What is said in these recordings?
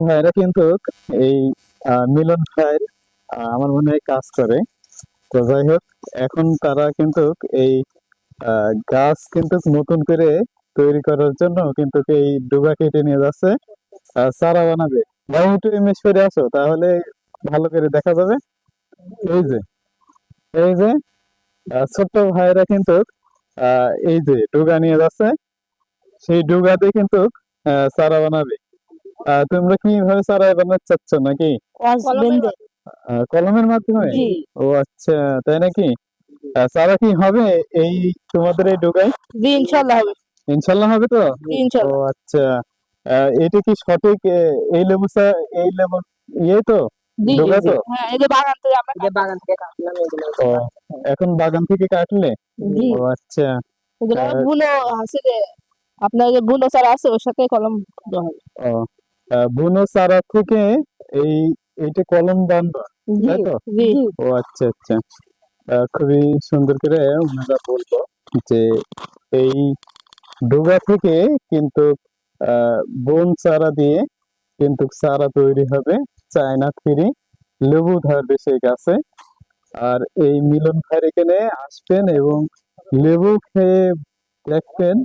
ভাইরা কিন্তু এই মিলন ভাইয়ের আমার মনে হয় কাজ করে। তো যাই হোক, এখন তারা কিন্তু এই গাছ কিন্তু নতুন করে তৈরি করার জন্য কিন্তু এই ডুবা কেটে নিয়ে যাচ্ছে। চারা বানাবে। ভাই একটু ইমেজ করে আসো, তাহলে ভালো করে দেখা যাবে। এই যে এই যে ছোট্ট ভাইরা কিন্তু এই যে ডুগা নিয়ে যাচ্ছে। সেই ডুগাতে কিন্তু চারা বানাবে। আহ, তোমরা কীভাবে চারা বানাতে চাচ্ছ নাকি? কলমের মাধ্যমে? ও আচ্ছা তাই নাকি? চারা কি হবে এই তোমাদের এই ডুগায়? জি ইনশাল্লাহ হবে। ইনশাল্লাহ হবে তো? ও আচ্ছা আহ, এটা কি সঠিক এই লেবু এই লেবু ইয়ে তো? হ্যাঁ এই যে বাগান থেকে আমরা বাগান থেকে কাটলাম এগুলো ও এখন বাগান থেকে কাটলে? ও আচ্ছা। আপনার যে চারা আছে ওর সাথে কলম ও আহ, বুনো চারা থেকে এই এইটা কলম জি তাই তো? ও আচ্ছা আচ্ছা। খুবই সুন্দর করে ওনারা বলব যে এই ডুগা থেকে কিন্তু বন চারা দিয়ে কিন্তু চারা তৈরি হবে চায়না থ্রি লেবু ধরবে সেই গাছে। আর এই মিলন ভাইয়ের এখানে আসবেন এবং লেবু খেয়ে দেখবেন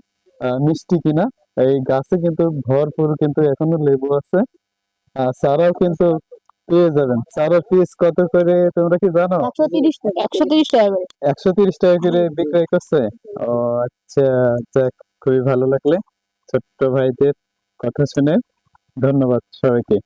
আহ, মিষ্টি কিনা। এই গাছে কিন্তু ভরপুর কিন্তু এখনও লেবু আছে। আর চারাও কিন্তু পেয়ে যাবেন। সারার পিস কত করে তোমরা কি জানো? একশো তিরিশ টাকা একশো তিরিশ টাকা করে বিক্রয় করছে? ও আচ্ছা যাক খুবই ভালো লাগলে। ছোট্ট ভাইদের কথা শুনে ধন্যবাদ সবাইকে।